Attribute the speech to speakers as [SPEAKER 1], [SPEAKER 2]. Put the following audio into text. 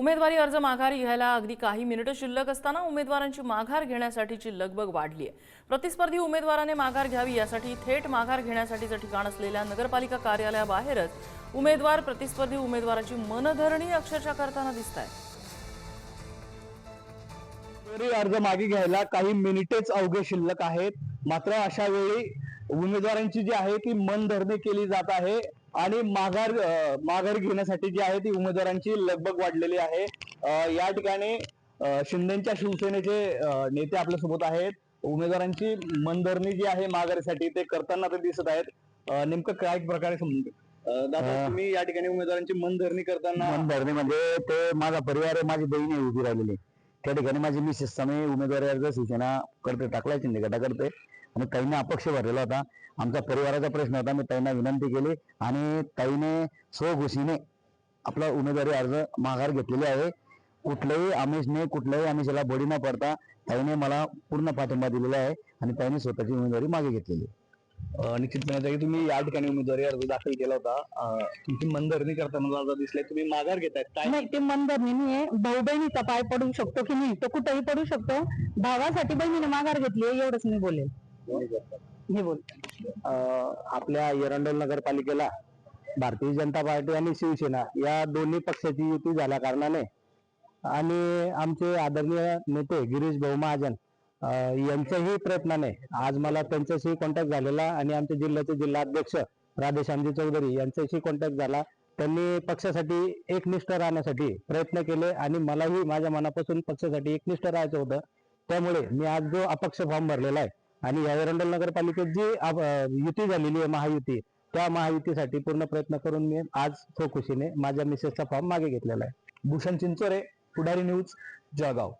[SPEAKER 1] उमेदवारी अर्ज माघार घ्यायला अगदी काही मिनिटं शिल्लक असताना उमेदवारांची माघार घेण्यासाठीची लगबग वाढली आहे. प्रतिस्पर्धी उमेदवाराने माघार घ्यावी यासाठी थेट माघार घेण्यासाठीचं ठिकाण असलेल्या नगरपालिका कार्यालयाबाहेरच उमेदवार प्रतिस्पर्धी उमेदवाराची मनधरणी अक्षरशः करताना दिसत आहे
[SPEAKER 2] अर्ज मागे घ्यायला काही मिनिटेच अवघे शिल्लक आहेत. मात्र अशा वेळी उमेदवारांची जी आहे ती मनधरणी केली जात आहे. आणि माघार माघार घेण्यासाठी जी आहे ती उमेदवारांची लगबग वाढलेली आहे. या ठिकाणी शिंदेच्या शिवसेनेचे नेते आपल्यासोबत आहेत. उमेदवारांची मनधरणी जी आहे माघारीसाठी ते करताना ते दिसत आहेत. नेमकं काय प्रकारे समजून दादा तुम्ही या ठिकाणी उमेदवारांची मनधरणी करताना
[SPEAKER 3] धरणे म्हणजे ते माझा परिवार आहे माझी बहीण आहे उभी राहिलेली. त्या ठिकाणी माझी मिसेस समय उमेदवारी अर्ज शिवसेना करते टाकलाय शिंदे गटा करते आणि ताईने अपक्ष भरलेला होता. आमचा परिवाराचा प्रश्न होता. मी ताईंना विनंती केली आणि ताईने स्वघोषीने आपला उमेदवारी अर्ज माघार घेतलेले आहे. कुठल्याही आमिषने कुठल्याही आमिषाला बळी न पडता ताईने मला पूर्ण पाठिंबा दिलेला आहे आणि ताईने स्वतःची उमेदवारी मागे घेतलेली
[SPEAKER 2] ताई, तुम्ही या ठिकाणी उमेदवारी अर्ज दाखल केला होता. तुमची मनधरणी करताना अर्ज दिसलाय. तुम्ही माघार घेतायत काय
[SPEAKER 4] नाही ते मनधरणी नाहीये भाऊ बहिणीचा पाय पडू शकतो की नाही तो कुठेही पडू शकतो. भावासाठी बहिणीने माघार घेतली एवढंच मी बोलेल. हे बोल.
[SPEAKER 3] अं, आपल्या एरंडोल नगरपालिकेला भारतीय जनता पार्टी आणि शिवसेना या दोन्ही पक्षाची युती झाल्या कारणाने आणि आमचे आदरणीय नेते गिरीश भाऊ महाजन यांच्याही प्रयत्नाने आज मला त्यांच्याशी कॉन्टॅक्ट झालेला आणि आमच्या जिल्ह्याचे जिल्हाध्यक्ष राधेश्यामजी चौधरी यांच्याशी कॉन्टॅक्ट झाला. त्यांनी पक्षासाठी एकनिष्ठ राहण्यासाठी प्रयत्न केले आणि मलाही माझ्या मनापासून पक्षासाठी एकनिष्ठ राहायचं होतं. त्यामुळे मी आज जो अपक्ष फॉर्म भरलेला आहे आणि या एरंडोल नगरपालिकेत जी युती झालेली आहे महायुती त्या महायुतीसाठी पूर्ण प्रयत्न करून मी आज चौकशीने माझ्या मिसेसचा फॉर्म मागे घेतलेला आहे.
[SPEAKER 2] भूषण चिंचोरे पुढारी न्यूज जळगाव.